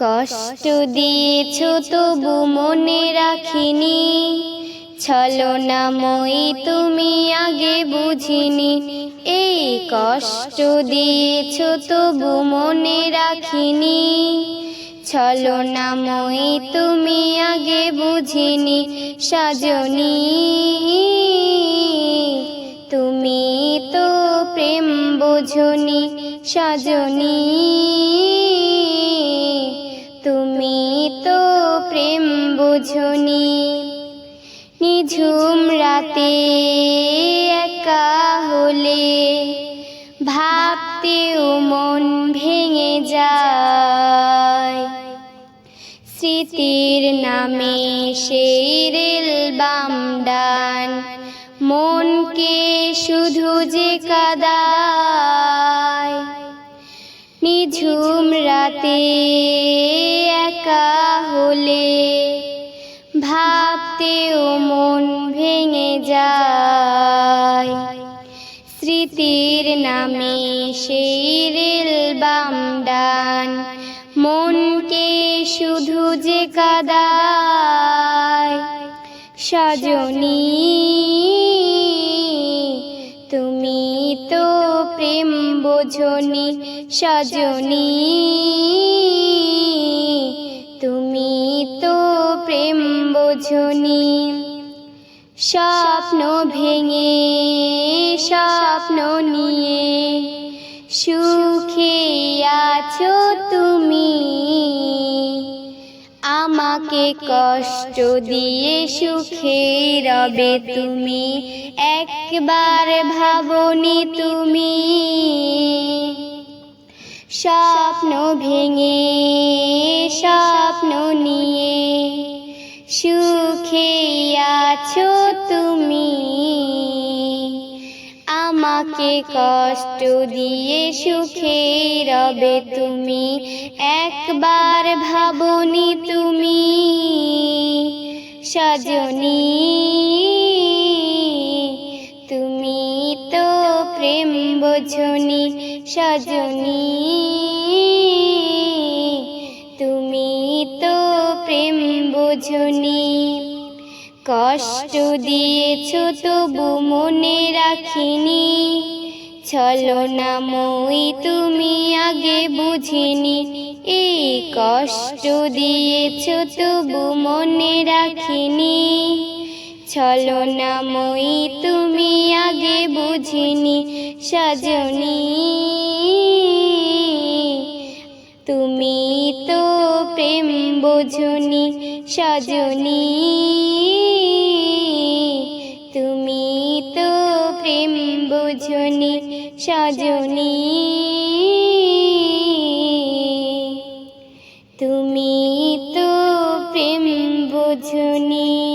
কষ্ট দিয়েছ তবু মনে রাখিনি। ছলনাময়ী তুমি আগে বুঝিনি। এই কষ্ট দিয়েছ তবু মনে রাখিনি। ছলনাময়ী তুমি আগে বুঝিনি। সাজনী, তুমি তো প্রেম বোঝনি। সাজনী তুমি তো প্রেম বোঝনি। নিঝুম রাতে একা হলে ভাবতেও মন ভেঙে যায়। স্মৃতির নামে সেই রেল বাম ডান, মনকে শুধু যে কাদায়। নিঝুম রাতে একা হলে ভাবতেও মন ভেঙে যায়। স্মৃতির নামে সেই রেল বাম ডান, মনকে শুধু যে কাদায়, সজনী, তুমি তো প্রেম বোঝনি, সজনী। স্বপ্ন ভেঙে, স্বপ্ন নিয়ে। সুখে আছো তুমি। আমাকে কষ্ট দিয়ে সুখে রবে তুমি। একবার ভাবনি তুমি। স্বপ্ন ভেঙে, স্বপ্ন নিয়ে। সুখে আছো আমাকে কষ্ট দিয়ে সুখে রবে তুমি। একবার ভাবনি তুমি, সজনী, তুমি তো প্রেম বোঝনি, সজনী, তুমি তো প্রেম বোঝনি। কষ্ট দিয়েছ তবু মনে রাখিনি। ছলো না মই, তুমি আগে বুঝিনি। এই কষ্ট দিয়েছ তবু মনে রাখিনি। ছলো না মই, তুমি আগে বুঝিনি। সজনী, তুমি তো প্রেম বোঝনি। সজনী সজনী। তুমি তো প্রেম বোঝনি।